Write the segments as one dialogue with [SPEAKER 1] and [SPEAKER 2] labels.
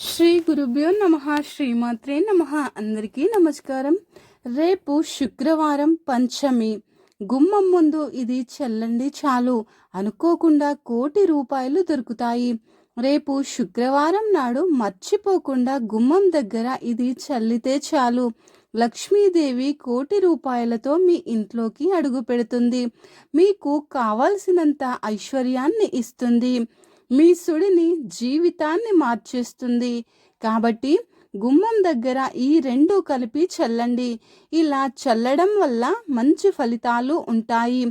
[SPEAKER 1] శ్రీ గురుభ్యో నమ శ్రీమాత్రే నమ. అందరికీ నమస్కారం. రేపు శుక్రవారం పంచమి. గుమ్మం ముందు ఇది చల్లండి చాలు. అనుకోకుండా కోటి రూపాయలు దొరుకుతాయి. రేపు శుక్రవారం నాడు మర్చిపోకుండా గుమ్మం దగ్గర ఇది చల్లితే చాలు. లక్ష్మీదేవి కోటి రూపాయలతో మీ ఇంట్లోకి అడుగు పెడుతుంది. మీకు కావలసినంత ఐశ్వర్యాన్ని ఇస్తుంది. మీ సుడిని జీవితాన్ని మార్చేస్తుంది. కాబట్టి గుమ్మం దగ్గర ఈ రెండు కలిపి చల్లండి. ఇలా చల్లడం వల్ల మంచి ఫలితాలు ఉంటాయి.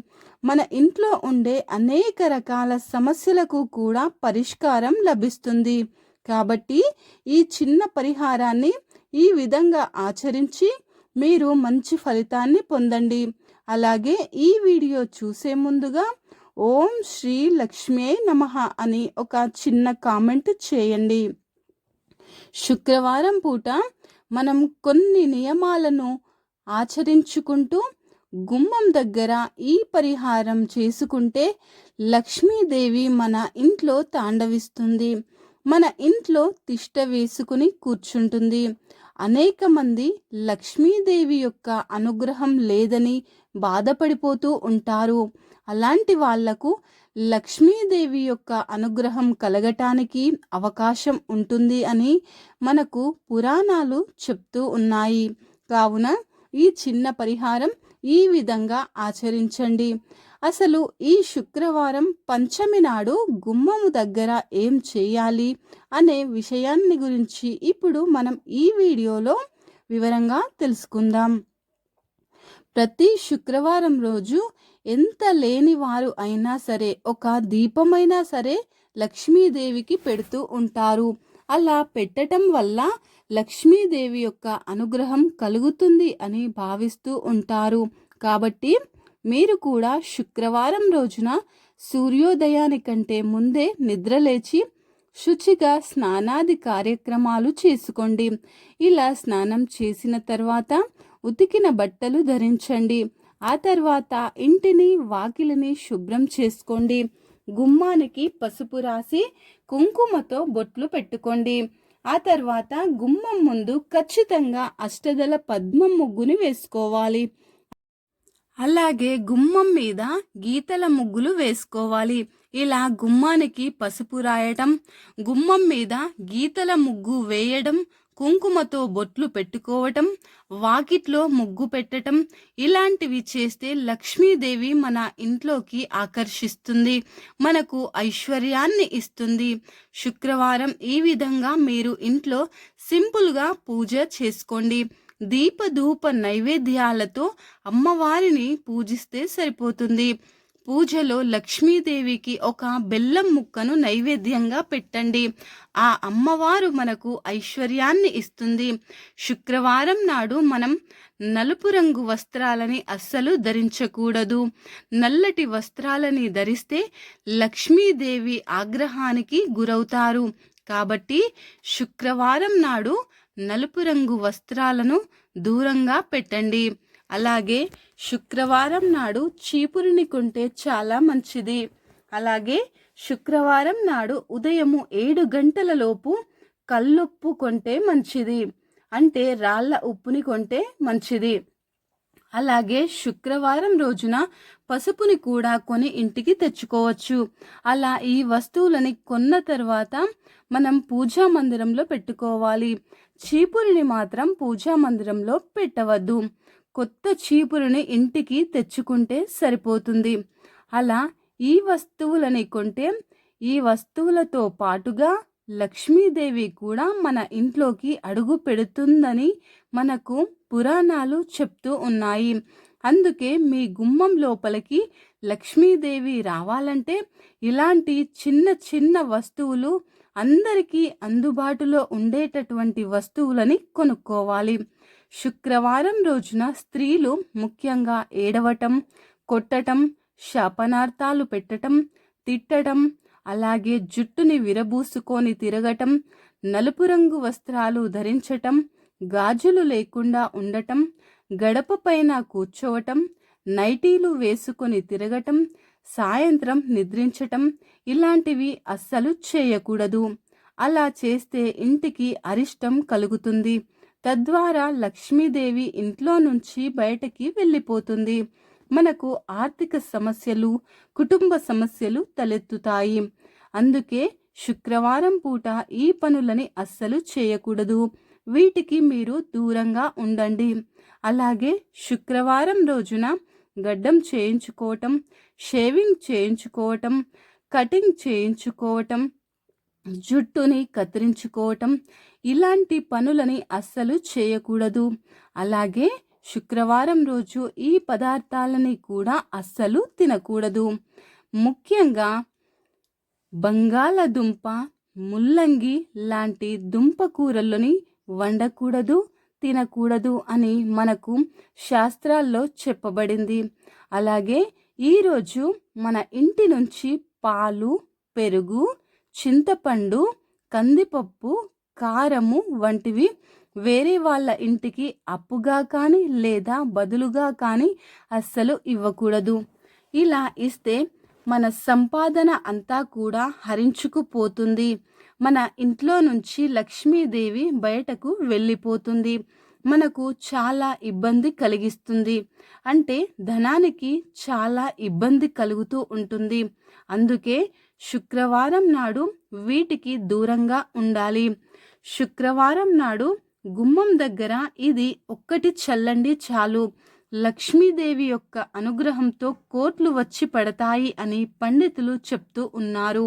[SPEAKER 1] మన ఇంట్లో ఉండే అనేక రకాల సమస్యలకు కూడా పరిష్కారం లభిస్తుంది. కాబట్టి ఈ చిన్న పరిహారాన్ని ఈ విధంగా ఆచరించి మీరు మంచి ఫలితాన్ని పొందండి. అలాగే ఈ వీడియో చూసే ముందుగా ఓం శ్రీ లక్ష్మీ నమ అని ఒక చిన్న కామెంట్ చేయండి. శుక్రవారం పూట మనం కొన్ని నియమాలను ఆచరించుకుంటూ గుమ్మం దగ్గర ఈ పరిహారం చేసుకుంటే లక్ష్మీదేవి మన ఇంట్లో తాండవిస్తుంది. మన ఇంట్లో తిష్ట వేసుకుని కూర్చుంటుంది. అనేక మంది లక్ష్మీదేవి యొక్క అనుగ్రహం లేదని బాధపడిపోతూ ఉంటారు. అలాంటి వాళ్ళకు లక్ష్మీదేవి యొక్క అనుగ్రహం కలగటానికి అవకాశం ఉంటుంది అని మనకు పురాణాలు చెప్తూ ఉన్నాయి. కావున ఈ చిన్న పరిహారం ఈ విధంగా ఆచరించండి. అసలు ఈ శుక్రవారం పంచమి నాడు గుమ్మము దగ్గర ఏం చేయాలి అనే విషయాన్ని గురించి ఇప్పుడు మనం ఈ వీడియోలో వివరంగా తెలుసుకుందాం. ప్రతి శుక్రవారం రోజు ఎంత లేని వారు అయినా సరే ఒక దీపమైనా సరే లక్ష్మీదేవికి పెడుతూ ఉంటారు. అలా పెట్టటం వల్ల లక్ష్మీదేవి యొక్క అనుగ్రహం కలుగుతుంది అని భావిస్తూ ఉంటారు. కాబట్టి మీరు కూడా శుక్రవారం రోజున సూర్యోదయానికంటే ముందే నిద్రలేచి శుచిగా స్నానాది కార్యక్రమాలు చేసుకోండి. ఇలా స్నానం చేసిన తర్వాత ఉతికిన బట్టలు ధరించండి. ఆ తర్వాత ఇంటిని వాకిలిని శుభ్రం చేసుకోండి. గుమ్మానికి పసుపు రాసి కుంకుమతో బొట్లు పెట్టుకోండి. ఆ తర్వాత గుమ్మం ముందు ఖచ్చితంగా అష్టదల పద్మం ముగ్గుని వేసుకోవాలి. అలాగే గుమ్మం మీద గీతల ముగ్గులు వేసుకోవాలి. ఇలా గుమ్మానికి పసుపు రాయటం గుమ్మం మీద గీతల ముగ్గు వేయడం కుంకుమతో బొట్లు పెట్టుకోవటం వాకిట్లో ముగ్గు పెట్టటం ఇలాంటివి చేస్తే లక్ష్మీదేవి మన ఇంట్లోకి ఆకర్షిస్తుంది మనకు ఐశ్వర్యాన్ని ఇస్తుంది. శుక్రవారం ఈ విధంగా మీరు ఇంట్లో సింపుల్గా పూజ చేసుకోండి. దీపధూప నైవేద్యాలతో అమ్మవారిని పూజిస్తే సరిపోతుంది. పూజలో లక్ష్మీదేవికి ఒక బెల్లం ముక్కను నైవేద్యంగా పెట్టండి. ఆ అమ్మవారు మనకు ఐశ్వర్యాన్ని ఇస్తుంది. శుక్రవారం నాడు మనం నలుపు రంగు వస్త్రాలని అస్సలు ధరించకూడదు. నల్లటి వస్త్రాలని ధరిస్తే లక్ష్మీదేవి ఆగ్రహానికి గురవుతారు. కాబట్టి శుక్రవారం నాడు నలుపు రంగు వస్త్రాలను దూరంగా పెట్టండి. అలాగే శుక్రవారం నాడు చీపురిని కొంటే చాలా మంచిది. అలాగే శుక్రవారం నాడు ఉదయము ఏడు గంటల లోపు కల్లుప్పు కొంటే మంచిది. అంటే రాళ్ళ ఉప్పుని కొంటే మంచిది. అలాగే శుక్రవారం రోజున పసుపుని కూడా కొని ఇంటికి తెచ్చుకోవచ్చు. అలా ఈ వస్తువులని కొన్న తర్వాత మనం పూజా మందిరంలో పెట్టుకోవాలి. చీపురిని మాత్రం పూజా మందిరంలో పెట్టవద్దు. కొత్త చీపురుని ఇంటికి తెచ్చుకుంటే సరిపోతుంది. అలా ఈ వస్తువులని కొంటే ఈ వస్తువులతో పాటుగా లక్ష్మీదేవి కూడా మన ఇంట్లోకి అడుగు పెడుతుందని మనకు పురాణాలు చెప్తూ ఉన్నాయి. అందుకే మీ గుమ్మం లోపలికి లక్ష్మీదేవి రావాలంటే ఇలాంటి చిన్న చిన్న వస్తువులు అందరికీ అందుబాటులో ఉండేటటువంటి వస్తువులని కొనుక్కోవాలి. శుక్రవారం రోజున స్త్రీలు ముఖ్యంగా ఏడవటం కొట్టటం శాపనార్థాలు పెట్టటం తిట్టటం అలాగే జుట్టుని విరబూసుకొని తిరగటం నలుపు రంగు వస్త్రాలు ధరించటం గాజులు లేకుండా ఉండటం గడప పైన కూర్చోవటం నైటీలు వేసుకొని తిరగటం సాయంత్రం నిద్రించటం ఇలాంటివి అస్సలు చేయకూడదు. అలా చేస్తే ఇంటికి అరిష్టం కలుగుతుంది. తద్వారా లక్ష్మీదేవి ఇంట్లో నుంచి బయటకి వెళ్ళిపోతుంది. మనకు ఆర్థిక సమస్యలు కుటుంబ సమస్యలు తలెత్తుతాయి. అందుకే శుక్రవారం పూట ఈ పనులని అస్సలు చేయకూడదు. వీటికి మీరు దూరంగా ఉండండి. అలాగే శుక్రవారం రోజున గడ్డం చేయించుకోవటం షేవింగ్ చేయించుకోవటం కటింగ్ చేయించుకోవటం జుట్టుని కత్తిరించుకోవటం ఇలాంటి పనులని అస్సలు చేయకూడదు. అలాగే శుక్రవారం రోజు ఈ పదార్థాలని కూడా అస్సలు తినకూడదు. ముఖ్యంగా బంగాళదుంప ముల్లంగి లాంటి దుంపకూరలని వండకూడదు తినకూడదు అని మనకు శాస్త్రాల్లో చెప్పబడింది. అలాగే ఈరోజు మన ఇంటి నుంచి పాలు పెరుగు చింతపండు కందిపప్పు కారము వంటివి వేరే వాళ్ళ ఇంటికి అప్పుగా కానీ లేదా బదులుగా కానీ అస్సలు ఇవ్వకూడదు. ఇలా ఇస్తే మన సంపాదన అంతా కూడా హరించుకుపోతుంది. మన ఇంట్లో నుంచి లక్ష్మీదేవి బయటకు వెళ్ళిపోతుంది. మనకు చాలా ఇబ్బంది కలిగిస్తుంది. అంటే ధనానికి చాలా ఇబ్బంది కలుగుతూ ఉంటుంది. అందుకే శుక్రవారం నాడు వీటికి దూరంగా ఉండాలి. శుక్రవారం నాడు గుమ్మం దగ్గర ఇది ఒక్కటి చల్లండి చాలు. లక్ష్మీదేవి యొక్క అనుగ్రహంతో కోట్లు వచ్చి పడతాయి అని పండితులు చెప్తూ ఉన్నారు.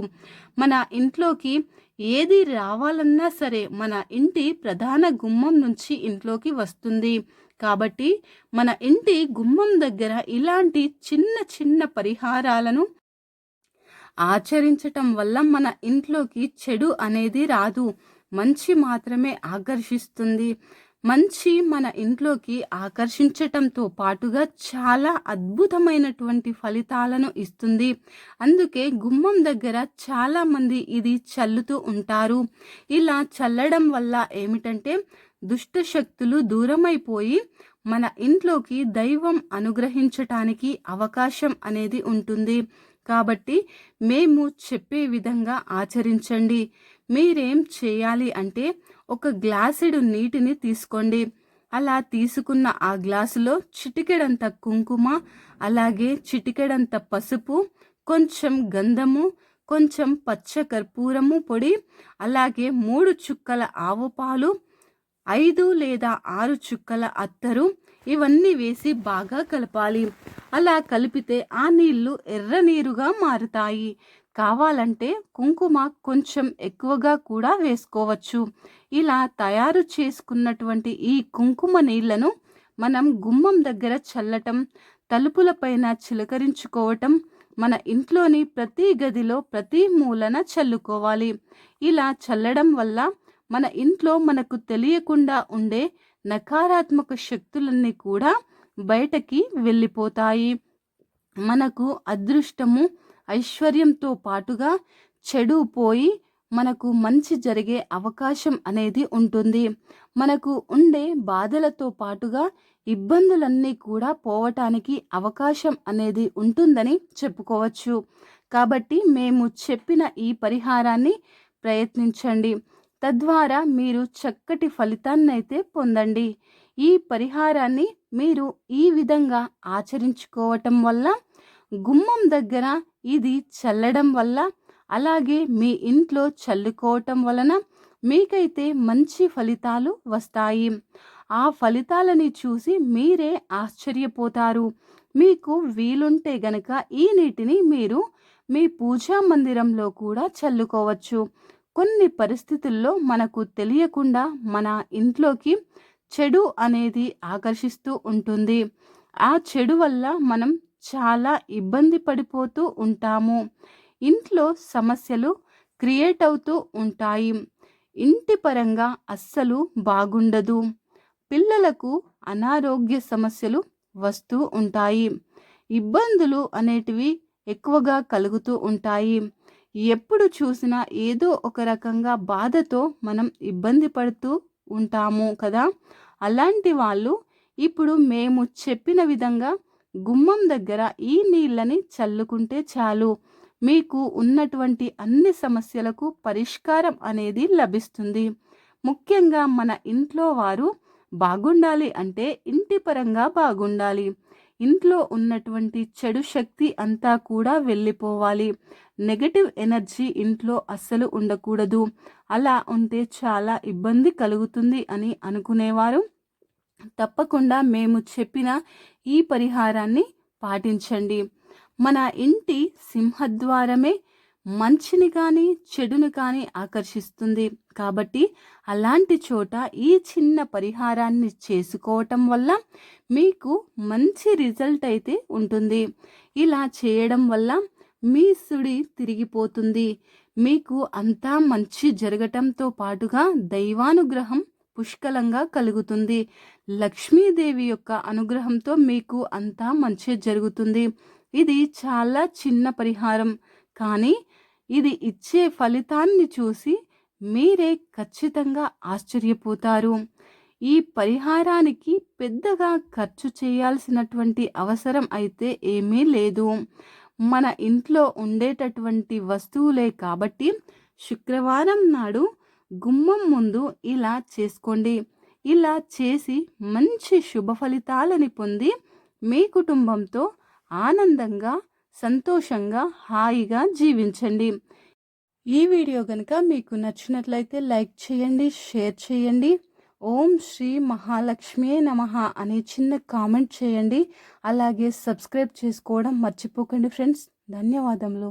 [SPEAKER 1] మన ఇంట్లోకి ఏది రావాలన్నా సరే మన ఇంటి ప్రధాన గుమ్మం నుంచి ఇంట్లోకి వస్తుంది. కాబట్టి మన ఇంటి గుమ్మం దగ్గర ఇలాంటి చిన్న చిన్న పరిహారాలను ఆచరించటం వల్ల మన ఇంట్లోకి చెడు అనేది రాదు. మంచి మాత్రమే ఆకర్షిస్తుంది. మంచి మన ఇంట్లోకి ఆకర్షించటంతో పాటుగా చాలా అద్భుతమైనటువంటి ఫలితాలను ఇస్తుంది. అందుకే గుమ్మం దగ్గర చాలామంది ఇది చల్లుతూ ఉంటారు. ఇలా చల్లడం వల్ల ఏమిటంటే దుష్ట శక్తులు దూరమైపోయి మన ఇంట్లోకి దైవం అనుగ్రహించటానికి అవకాశం అనేది ఉంటుంది. కాబట్టి మేము చెప్పే విధంగా ఆచరించండి. మీరేం చేయాలి అంటే ఒక గ్లాసుడు నీటిని తీసుకోండి. అలా తీసుకున్న ఆ గ్లాసులో చిటికెడంత కుంకుమ అలాగే చిటికెడంత పసుపు కొంచెం గంధము కొంచెం పచ్చ కర్పూరము పొడి అలాగే మూడు చుక్కల ఆవు పాలు ఐదు లేదా ఆరు చుక్కల అత్తరు. ఇవన్నీ వేసి బాగా కలపాలి. అలా కలిపితే ఆ నీళ్ళు ఎర్ర నీరుగా మారుతాయి. కావాలంటే కుంకుమ కొంచెం ఎక్కువగా కూడా వేసుకోవచ్చు. ఇలా తయారు చేసుకున్నటువంటి ఈ కుంకుమ నీళ్ళను మనం గుమ్మం దగ్గర చల్లటం తలుపులపైన చిలకరించుకోవటం మన ఇంట్లోని ప్రతి గదిలో ప్రతి మూలన చల్లుకోవాలి. ఇలా చల్లడం వల్ల మన ఇంట్లో మనకు తెలియకుండా ఉండే నకారాత్మక శక్తులన్నీ కూడా బయటకి వెళ్ళిపోతాయి. మనకు అదృష్టము ఐశ్వర్యంతో పాటుగా చెడు పోయి మనకు మంచి జరిగే అవకాశం అనేది ఉంటుంది. మనకు ఉండే బాధలతో పాటుగా ఇబ్బందులన్నీ కూడా పోవటానికి అవకాశం అనేది ఉంటుందని చెప్పుకోవచ్చు. కాబట్టి మేము చెప్పిన ఈ పరిహారాన్ని ప్రయత్నించండి. తద్వారా మీరు చక్కటి ఫలితాన్ని అయితే పొందండి. ఈ పరిహారాన్ని మీరు ఈ విధంగా ఆచరించుకోవటం వల్ల గుమ్మం దగ్గర ఇది చల్లడం వల్ల అలాగే మీ ఇంట్లో చల్లుకోవటం వలన మీకైతే మంచి ఫలితాలు వస్తాయి. ఆ ఫలితాలని చూసి మీరే ఆశ్చర్యపోతారు. మీకు వీలుంటే గనక ఈ నీటిని మీరు మీ పూజా మందిరంలో కూడా చల్లుకోవచ్చు. కొన్ని పరిస్థితుల్లో మనకు తెలియకుండా మన ఇంట్లోకి చెడు అనేది ఆకర్షిస్తూ ఉంటుంది. ఆ చెడు వల్ల మనం చాలా ఇబ్బంది పడిపోతూ ఉంటాము. ఇంట్లో సమస్యలు క్రియేట్ అవుతూ ఉంటాయి. ఇంటి పరంగా అస్సలు బాగుండదు. పిల్లలకు అనారోగ్య సమస్యలు వస్తూ ఉంటాయి. ఇబ్బందులు అనేటివి ఎక్కువగా కలుగుతూ ఉంటాయి. ఎప్పుడు చూసినా ఏదో ఒక రకంగా బాధతో మనం ఇబ్బంది పడుతూ ఉంటాము కదా? అలాంటి వాళ్ళు ఇప్పుడు మేము చెప్పిన విధంగా గుమ్మం దగ్గర ఈ నీళ్ళని చల్లుకుంటే చాలు. మీకు ఉన్నటువంటి అన్ని సమస్యలకు పరిష్కారం అనేది లభిస్తుంది. ముఖ్యంగా మన ఇంట్లో వారు బాగుండాలి అంటే ఇంటి పరంగా బాగుండాలి. ఇంట్లో ఉన్నటువంటి చెడు శక్తి అంతా కూడా వెళ్ళిపోవాలి. నెగటివ్ ఎనర్జీ ఇంట్లో అస్సలు ఉండకూడదు. అలా ఉంటే చాలా ఇబ్బంది కలుగుతుంది అని అనుకునేవారు. తప్పకుండా మేము చెప్పిన ఈ పరిహారాన్ని పాటించండి. మన ఇంటి సింహద్వారమే మంచిని కానీ చెడును కానీ ఆకర్షిస్తుంది. కాబట్టి అలాంటి చోట ఈ చిన్న పరిహారాన్ని చేసుకోవటం వల్ల మీకు మంచి రిజల్ట్ అయితే ఉంటుంది. ఇలా చేయడం వల్ల మీ సుడి తిరిగిపోతుంది. మీకు అంతా మంచి జరగటంతో పాటుగా దైవానుగ్రహం పుష్కలంగా కలుగుతుంది. లక్ష్మీదేవి యొక్క అనుగ్రహంతో మీకు అంతా మంచి జరుగుతుంది. ఇది చాలా చిన్న పరిహారం. కానీ ఇది ఇచ్చే ఫలితాన్ని చూసి మీరే ఖచ్చితంగా ఆశ్చర్యపోతారు. ఈ పరిహారానికి పెద్దగా ఖర్చు చేయాల్సినటువంటి అవసరం అయితే ఏమీ లేదు. మన ఇంట్లో ఉండేటటువంటి వస్తువులే కాబట్టి శుక్రవారం నాడు గుమ్మం ముందు ఇలా చేసుకోండి. ఇలా చేసి మంచి శుభ ఫలితాలని పొంది మీ కుటుంబంతో ఆనందంగా సంతోషంగా హాయిగా జీవించండి. ఈ వీడియో కనుక మీకు నచ్చినట్లయితే లైక్ చేయండి షేర్ చేయండి. ఓం శ్రీ మహాలక్ష్మి నమ అనే చిన్న కామెంట్ చేయండి. అలాగే సబ్స్క్రైబ్ చేసుకోవడం మర్చిపోకండి ఫ్రెండ్స్. ధన్యవాదములు.